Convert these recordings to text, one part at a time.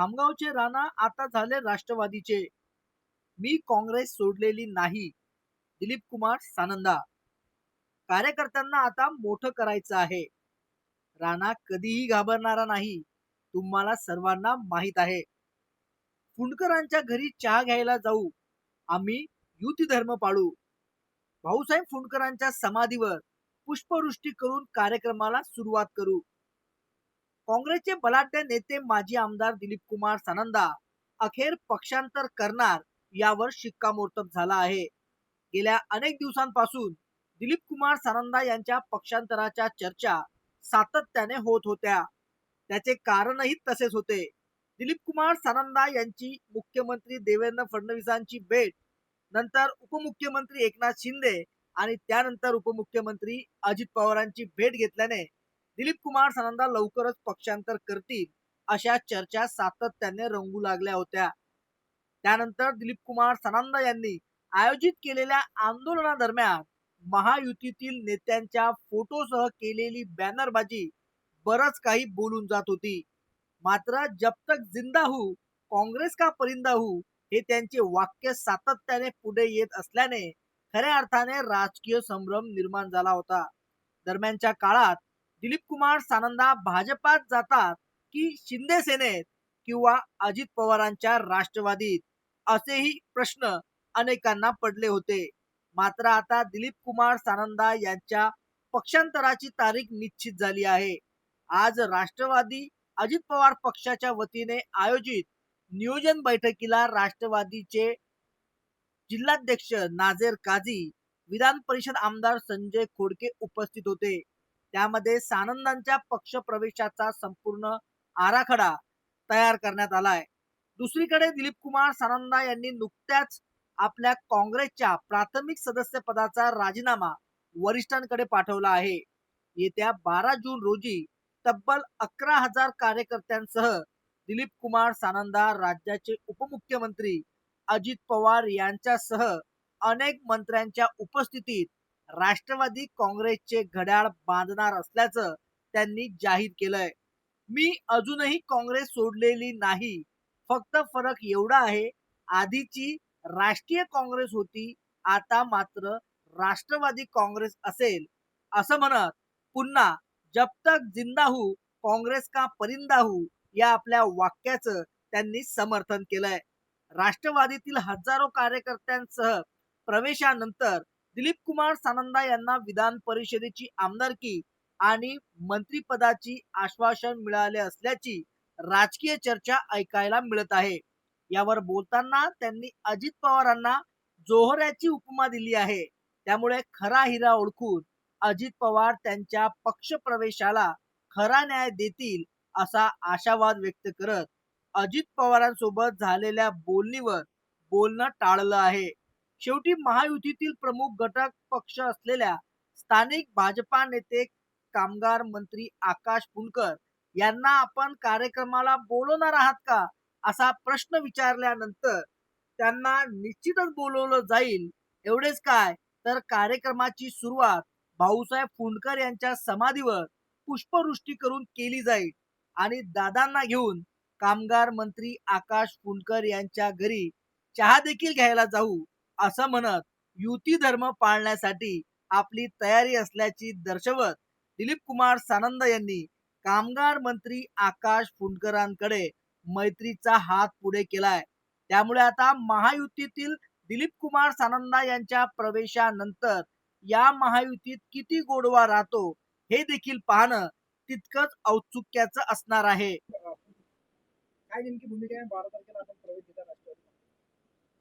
खामगावचे राणा आता झाले राष्ट्रवादीचे. मी काँग्रेस सोडलेली नाही. दिलीप कुमार सानंदा. कार्यकर्त्यांना आता मोठं करायचं आहे. राणा कधीही घाबरणारा नाही. तुम्हाला सर्वांना माहीत आहे. फुंडकरांच्या घरी चहा घ्यायला जाऊ. आम्ही युती धर्म पाळू. भाऊसाहेब फुंडकरांच्या समाधीवर पुष्पवृष्टी करून कार्यक्रमाला सुरुवात करू. काँग्रेसचे बलाढ्य नेते माजी आमदार दिलीप कुमार सानंदा अखेर पक्षांतर करणार यावर शिक्कामोर्तब झाला आहे. गेल्या अनेक दिवसांपासून दिलीप कुमार सानंदा यांच्या पक्षांतराच्या चर्चा सातत्याने होत होत्या. त्याचे कारणही तसेच होते. दिलीप कुमार सानंदा यांची मुख्यमंत्री देवेंद्र फडणवीसांची भेट नंतर उपमुख्यमंत्री एकनाथ शिंदे आणि त्यानंतर उपमुख्यमंत्री अजित पवारांची भेट घेतल्याने दिलीप कुमार सनंदा लवकरच पक्षांतर करतील अशा चर्चा सातत्याने रंगू लागल्या होत्या. त्यानंतर दिलीप कुमार सनंदा यांनी आयोजित केलेल्या आंदोलनादरम्यान महायुतीतील नेत्यांच्या फोटोसह केलेली बॅनरबाजी बरच काही बोलून जात होती. मात्र जब तक जिंदा हू काँग्रेस का परिंदा हू हे त्यांचे वाक्य सातत्याने पुढे येत असल्याने खऱ्या अर्थाने राजकीय संभ्रम निर्माण झाला होता. दरम्यानच्या काळात दिलीप कुमार सानंदा भाजपात जातात की शिंदे सेनेत किंवा अजित पवारांच्या राष्ट्रवादीत? असेही प्रश्न अनेकांना पडले होते. मात्र आता दिलीप कुमार सानंदा यांच्या पक्षांतराची तारीख निश्चित झाली आहे. आज राष्ट्रवादी अजित पवार पक्षाच्या वतीने आयोजित नियोजन बैठकीला राष्ट्रवादीचे जिल्हाध्यक्ष नाझेर काझी विधान परिषद आमदार संजय खोडके उपस्थित होते. त्यामध्ये सानंदांच्या पक्ष प्रवेशाचा संपूर्ण आराखडा तयार करण्यात आलाय. दुसरीकडे दिलीप कुमार सानंदा यांनी नुकत्याच आपल्या काँग्रेसच्या प्राथमिक सदस्य पदाचा राजीनामा वरिष्ठांकडे पाठवला आहे. येत्या बारा जून रोजी तब्बल अकरा हजार कार्यकर्त्यांसह दिलीप कुमार सानंदा राज्याचे उपमुख्यमंत्री अजित पवार यांच्यासह अनेक मंत्र्यांच्या उपस्थितीत राष्ट्रवादी काँग्रेसचे घड्याळ बांधणार असल्याचं त्यांनी जाहीर केलंय. मी अजूनही काँग्रेस सोडलेली नाही. फक्त फरक एवढा आहे आधीची राष्ट्रीय काँग्रेस होती आता मात्र राष्ट्रवादी काँग्रेस असेल असं म्हणत पुन्हा जब तक जिंदा हू काँग्रेस का परिंदा हू या आपल्या वाक्याचं त्यांनी समर्थन केलंय. राष्ट्रवादीतील हजारो कार्यकर्त्यांसह प्रवेशानंतर दिलीप कुमार सानंदा यांना विधान परिषदेची आमदारकी आणि मंत्रीपदाची आश्वासन मिळाले असल्याची राजकीय चर्चा ऐकायला मिळत आहे. यावर बोलताना त्यांनी अजित पवारांना जोहऱ्याची उपमा दिली आहे. त्यामुळे खरा हिरा ओळखून अजित पवार त्यांच्या पक्ष प्रवेशाला खरा न्याय देतील असा आशावाद व्यक्त करत अजित पवारांसोबत झालेल्या बोलणीवर बोलणं टाळलं आहे. शेवटी महायुतीतील प्रमुख घटक पक्ष असलेल्या स्थानिक भाजपा नेते कामगार मंत्री आकाश फुंडकर यांना आपण कार्यक्रमाला बोलवणार आहात का? असा प्रश्न विचारल्यानंतर त्यांना निश्चितच बोलवलं जाईल. एवढेच काय? तर कार्यक्रमाची सुरुवात भाऊसाहेब फुंडकर यांच्या समाधीवर पुष्पवृष्टी करून केली जाईल आणि दादांना घेऊन कामगार मंत्री आकाश फुंडकर यांच्या घरी चहा देखील घ्यायला जाऊ. असं म्हणत युती धर्म पाळण्यासाठी आपली तयारी असल्याची दर्शवत दिलीप कुमार सानंद यांनी कामगार मंत्री आकाश फुंडकरांकडे मैत्रीचा हात पुढे केलाय. त्यामुळे आता महायुतीतील दिलीप कुमार सानंदा यांच्या प्रवेशानंतर या महायुतीत किती गोडवा राहतो हे देखील पाहणं तितकंच औत्सुक्याचं असणार आहे. काय नेमकी भूमिका आहे? बारा तारखेला आपण प्रवेश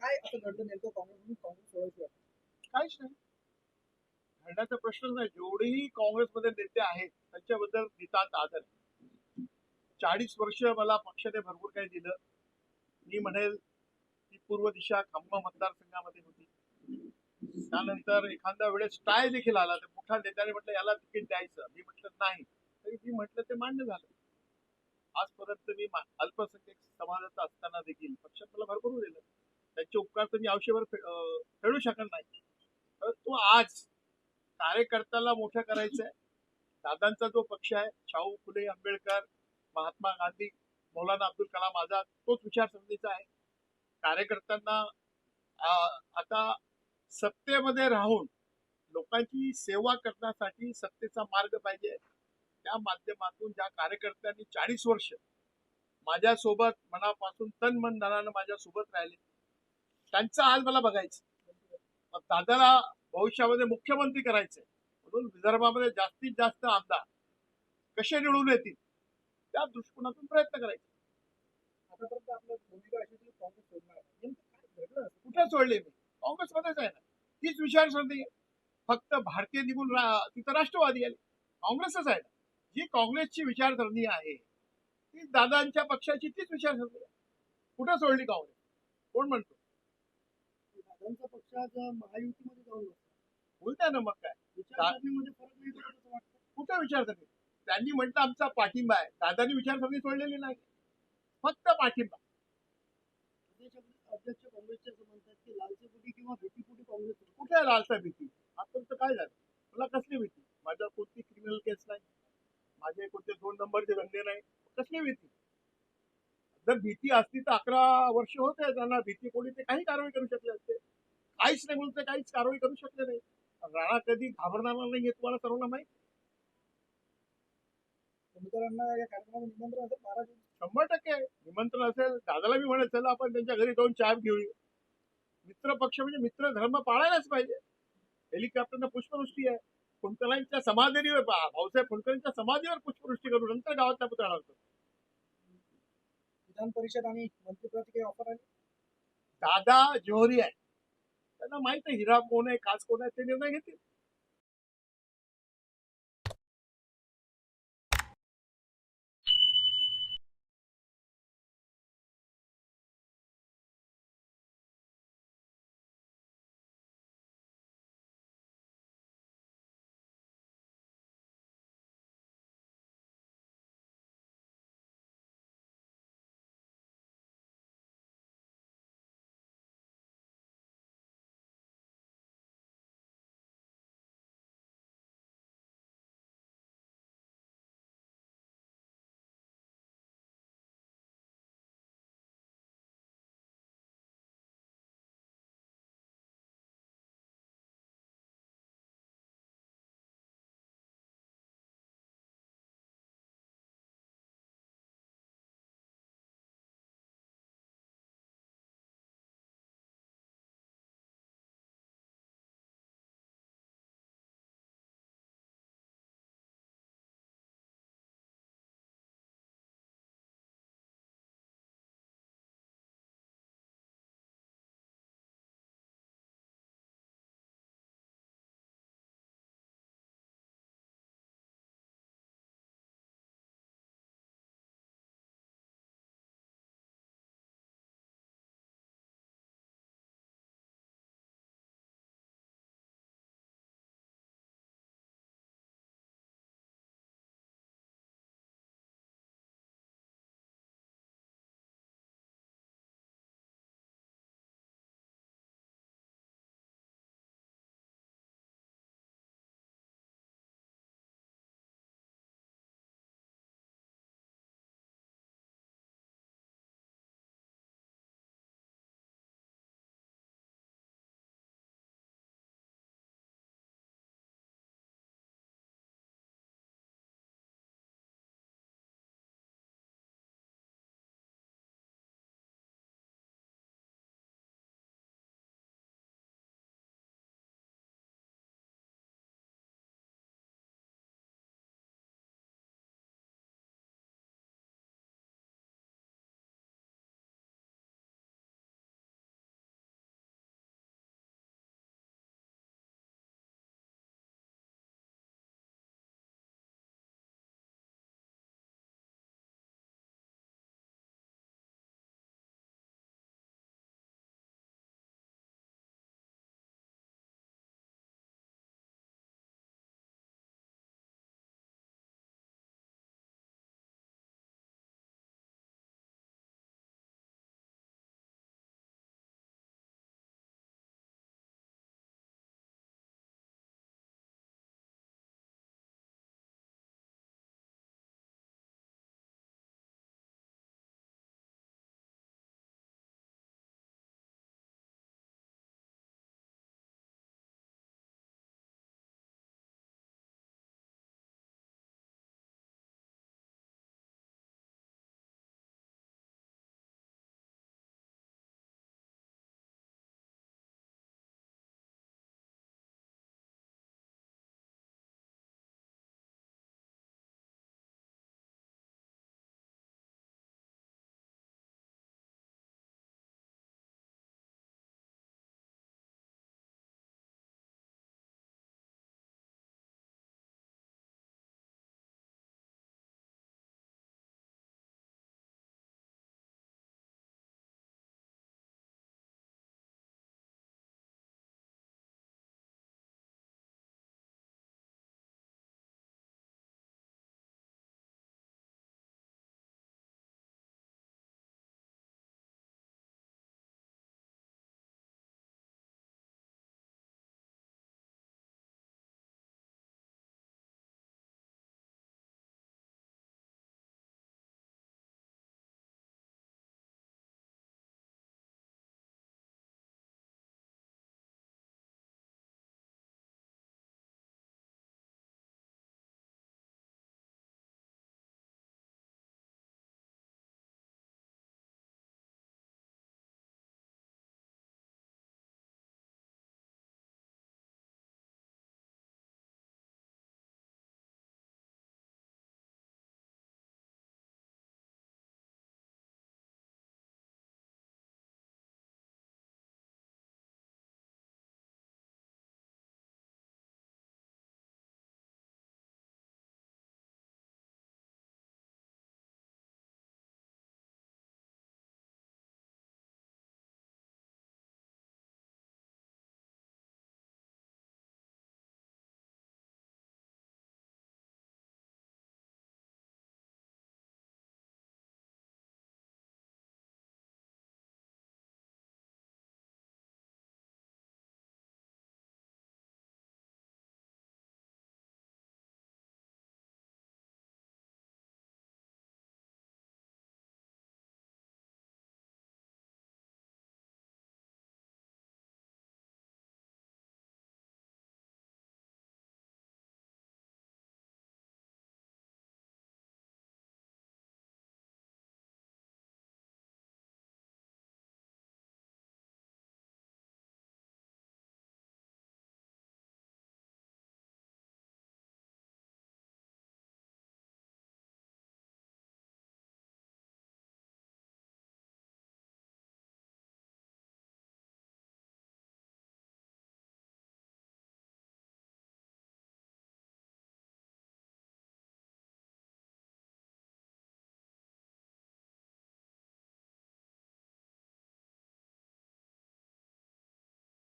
काय असं घडलं नेमकं? काँग्रेस काँग्रेस सोडायची काहीच नाही. घडण्याचा प्रश्नच नाही. जेवढेही काँग्रेसमध्ये नेते आहेत त्यांच्याबद्दल नितांत आदर. चाळीस वर्ष मला पक्षाने भरपूर काही दिलं. मी म्हणेल ती पूर्व दिशा खामगाव मतदारसंघामध्ये होती. त्यानंतर एखाद्या वेळेस टाय देखील आला. तर मोठ्या नेत्याने म्हटलं याला तिकीट द्यायचं. मी म्हटलं नाही. तरी मी म्हटलं ते मान्य झालं. आजपर्यंत मी अल्पसंख्यक अल्पसंख्याक समाजाचा असताना देखील पक्षात मला भरपूर दिलं. त्यांचे उपकार तुम्ही मी आयुष्यभर फेडू शकत नाही. तर तो आज कार्यकर्त्याला मोठं करायचं आहे दादांचा जो पक्ष आहे शाहू फुले आंबेडकर महात्मा गांधी मौलाना अब्दुल कलाम आझाद तोच विचारसरणीचा आहे. कार्यकर्त्यांना आता सत्तेमध्ये राहून लोकांची सेवा करण्यासाठी सत्तेचा मार्ग पाहिजे. त्या माध्यमातून ज्या कार्यकर्त्यांनी चाळीस वर्ष माझ्यासोबत मनापासून तन मन धनानं माझ्या सोबत राहिले त्यांचं आज मला बघायचं. मग दादाला भविष्यामध्ये मुख्यमंत्री करायचे म्हणून विदर्भामध्ये जास्तीत जास्त आमदार कसे निवडून येतील त्या दृष्टिकोनातून प्रयत्न करायचे. काँग्रेस आहे. कुठे सोडले मी? काँग्रेसमध्येच आहे ना. तीच विचारसरणी फक्त भारतीय निघून रा- तिथं राष्ट्रवादी आले. काँग्रेसच आहे ना. जी काँग्रेसची विचारसरणी आहे ती दादांच्या पक्षाची तीच विचारसरणी आहे. कुठं सोडली काँग्रेस? कोण म्हणतो? दादांचा पक्ष आज महायुतीमध्ये जाऊन. बोलताय ना मग काय? विचारसरणीमध्ये फरक नाही पडत असं वाटतं. कुठं विचारसरणी त्यांनी म्हटलं आमचा पाठिंबा आहे. दादांनी विचारसरणी सोडलेली नाही. फक्त पाठिंबा. अध्यक्ष काँग्रेसचे असं म्हणतात की लालसेपोटी किंवा भीतीपोटी काँग्रेस. कुठे आहे लालसा भीती? आतापर्यंत काय झालं? मला कसली भीती? माझ्या कोणती क्रिमिनल केस नाही? माझे कोणते दोन नंबरचे धंदे नाही? कसली भीती? जर भीती असती तर अकरा वर्ष होते त्यांना भीती कोणी ते काही कारवाई करू शकले असते. काहीच नाही म्हणून ते काहीच कारवाई करू शकले नाही. राणा कधी घाबरणार नाही हे तुम्हाला सर्वांना माहिती? शंभर टक्के. निमंत्रण असेल दादाला मी म्हणत चला आपण त्यांच्या घरी जाऊन चहा घेऊया मित्र पक्ष म्हणजे मित्र धर्म पाळायलाच पाहिजे. हेलिकॉप्टरनं पुष्पवृष्टी आहे. फुंकरांच्या समाधीवर भाऊसाहेब फुंकरांच्या समाधीवर पुष्पवृष्टी करू. नंतर गावातल्या पुतळा विधान परिषद आणि मंत्रिपदाची काही ऑफर आली? दादा जोहरी आहे. त्यांना माहीत आहे हिरा कोण आहे काच कोण आहे ते निर्णय घेतील.